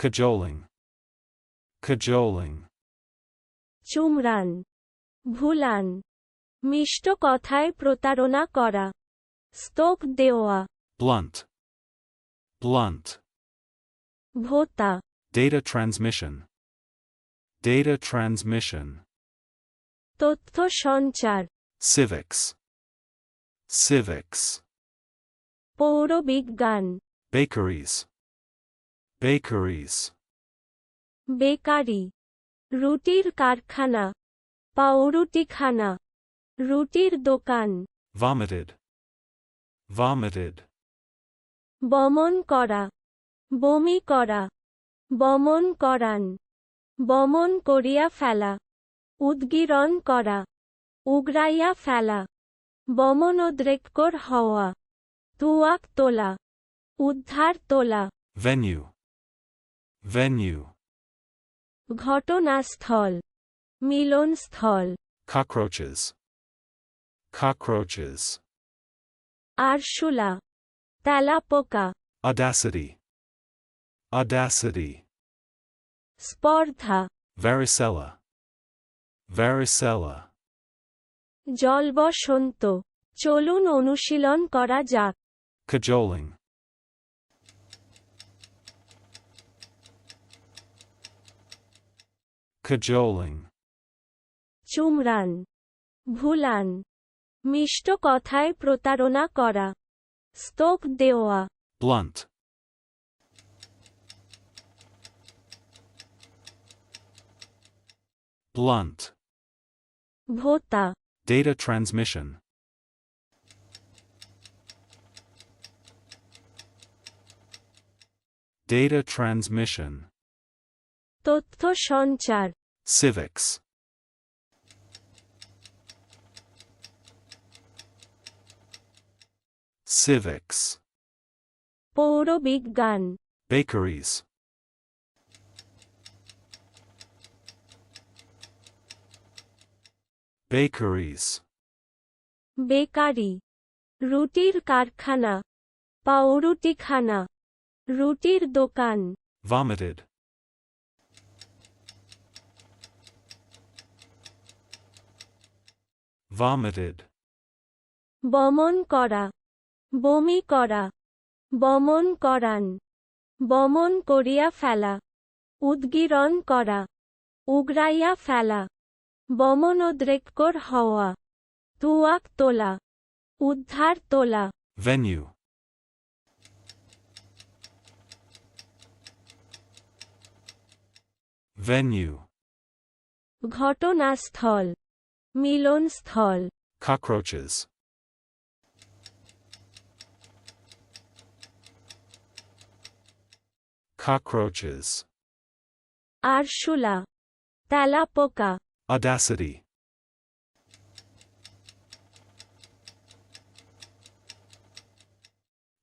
cajoling, cajoling, চুমরান ভুলান মিষ্ট কথায় প্রতারণা করা স্তোক দেওয়া blunt, blunt, ভোতা data transmission, data transmission, তথ্য সঞ্চার civics, civics, পৌরবিজ্ঞান bakeries, bakeries, বেকারি রুটির কারখানা। পাউরুটিখানা। রুটির দোকান। Vomited, vomited, বমন করা। বমি করা। বমন করান। বমন করিয়া ফেলা। উদ্গীরণ করা। উগরাইয়া ফেলা। বমনোদ্রেককর হওয়া। তুয়াক তোলা। উদ্ধার তোলা। Venue, venue, ঘটনাস্থল মিলনস্থল cockroaches, cockroaches, আরশুলা তেলাপোকা audacity, audacity, স্পর্ধা varicella, varicella, জলবসন্ত চলুন অনুশীলন করা যাক cajoling, cajoling, চুমরান ভুলান মিষ্ট কথায় প্রতারণা করা স্তোক দেওয়া blunt, blunt, ভোতা data transmission, data transmission, তথ্য সঞ্চার civics, civics, পৌরবিজ্ঞান bakeries, bakeries, বেকারি রুটির কারখানা পাউরুটিখানা রুটির দোকান vomited, vomited, বমন করা বমি করা বমন করান বমন করিয়া ফেলা উদ্গীরণ করা উগরাইয়া ফেলা বমনোদ্রেককর হওয়া তুয়াক তোলা উদ্ধার তোলা। Venue, venue, ঘটনাস্থল। মিলনস্থল cockroaches, cockroaches, আরশুলা তেলাপোকা audacity,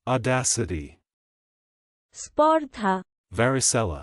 audacity, স্পর্ধা varicella,